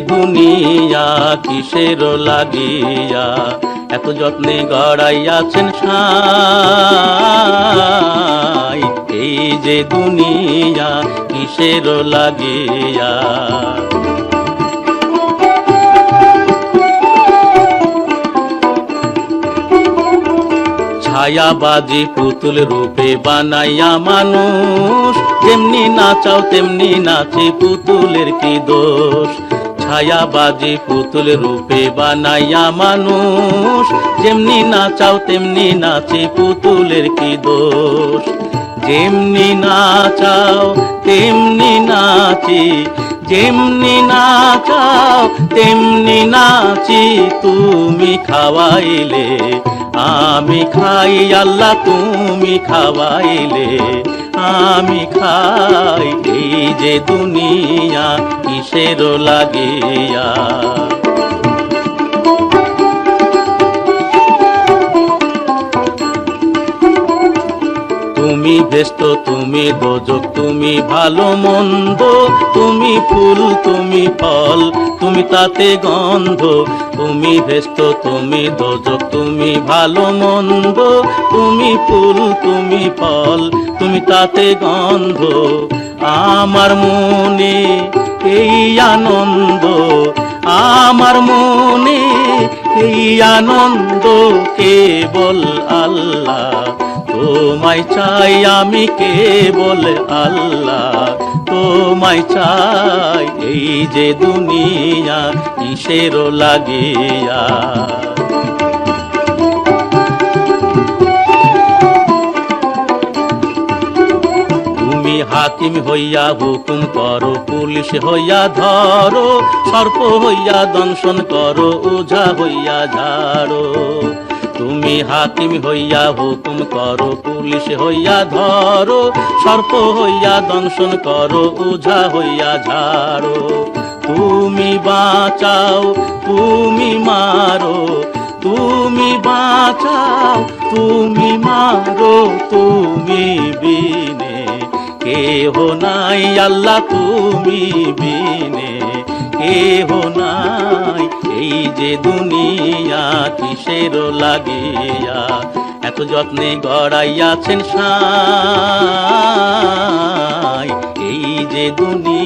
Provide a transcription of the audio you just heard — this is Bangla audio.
দুনিয়া কিসের লাগিয়া? এত যত্নে গড়াইয়াছেন সাই। এই যে দুনিয়া কিসের লাগিয়া? ছায়াবাজি পুতুল রূপে বানাইয়া মানুষ, যেমনি নাচাও তেমনি নাচে পুতুলের কি দোষ? ছায়াবাজি পুতুল রূপে বানাইয়া মানুষ। যেমনি নাচাও, তেমনি নাচে পুতুলের কি দোষ? যেমনি নাচাও, তেমনি নাচি। যেমনি নাচাও, তেমনি নাচি। তুমি খাওয়াইলে, আমি খাই আল্লাহ, তুমি খাওয়াইলে। আমি খাই এই যে দুনিয়া কিসের লাগিয়া? ব্যস্ত তুমি দোজক তুমি ভালো মন্দ, তুমি ফুল, তুমি ফল, তুমি তাতে গন্ধ, তুমি ব্যস্ত তুমি দোজক তুমি ভালো মন্দ, তুমি ফুল, তুমি ফল, তুমি তাতে গন্ধ। আমার মনে এই আনন্দ, আমার মনে এই আনন্দ, কেবল আল্লাহ। তোমায় চাই আমি কে বলে আল্লাহ। তোমায় চাই এই যে দুনিয়া কিসের লাগিয়া। হাকিম হইয়া হুকুম করো, পুলিশ হইয়া ধরো, সর্প হইয়া দংশন করো, ওঝা হইয়া ঝাড়ো। তুমি হাকিম হইয়া হুকুম করো, পুলিশ হইয়া ধরো, সর্প হইয়া দংশন করো ওঝা হইয়া ঝাড়ো। তুমি বাঁচাও, তুমি মারো, তুমি বাঁচাও, তুমি মারো, তুমি বিনে। কেহ নাই আল্লাহ, তুমি বিনে। কেহ নাই এই যে দুনিয়া কিসের লাগিয়া এত যত্নে গড়াইয়াছেন সাই। এই যে দুনিয়া